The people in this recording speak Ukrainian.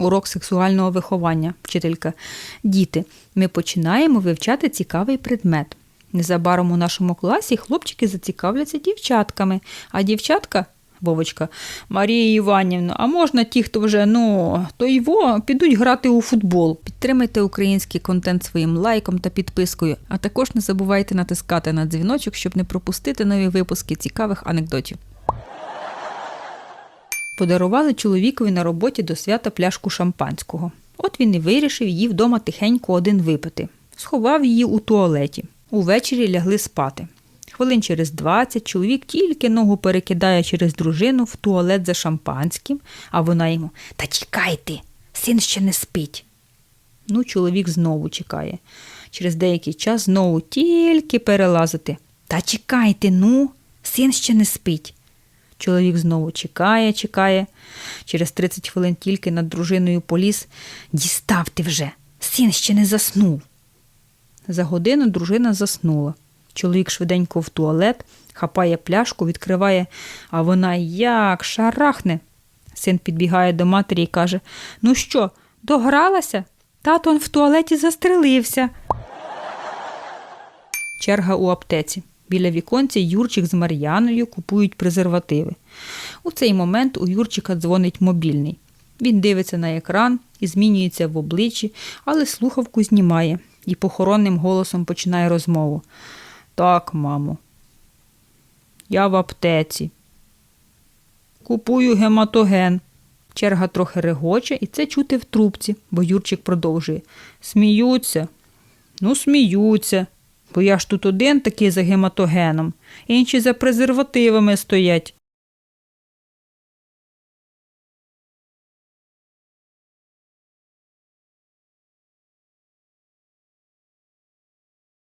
Урок сексуального виховання, вчителька. Діти, ми починаємо вивчати цікавий предмет. Незабаром у нашому класі хлопчики зацікавляться дівчатками, а дівчатка. Вовочка, Марія Іванівна, а можна ті, хто вже ну, то його підуть грати у футбол. Підтримайте український контент своїм лайком та підпискою, а також не забувайте натискати на дзвіночок, щоб не пропустити нові випуски цікавих анекдотів. Подарували чоловікові на роботі до свята пляшку шампанського. От він і вирішив її вдома тихенько один випити. Сховав її у туалеті. Увечері лягли спати. Хвилин через 20 чоловік тільки ногу перекидає через дружину в туалет за шампанським, а вона йому Та чекайте, син ще не спить. Ну, чоловік знову чекає. Через деякий час знову тільки перелазити. Та чекайте, ну, син ще не спить. Чоловік знову чекає, чекає. Через 30 хвилин тільки над дружиною поліз. Дістав ти вже, син ще не заснув. За годину дружина заснула. Чоловік швиденько в туалет, хапає пляшку, відкриває, а вона як шарахне. Син підбігає до матері і каже: Ну що, догралася? Тато он в туалеті застрелився. Черга у аптеці. Біля віконця Юрчик з Мар'яною купують презервативи. У цей момент у Юрчика дзвонить мобільний. Він дивиться на екран і змінюється в обличчі, але слухавку знімає і похоронним голосом починає розмову. Так, мамо. Я в аптеці. Купую гематоген. Черга трохи регоче, і це чути в трубці, бо Юрчик продовжує. Сміються. Ну, сміються. Я ж тут один такий за гематогеном, інші за презервативами стоять.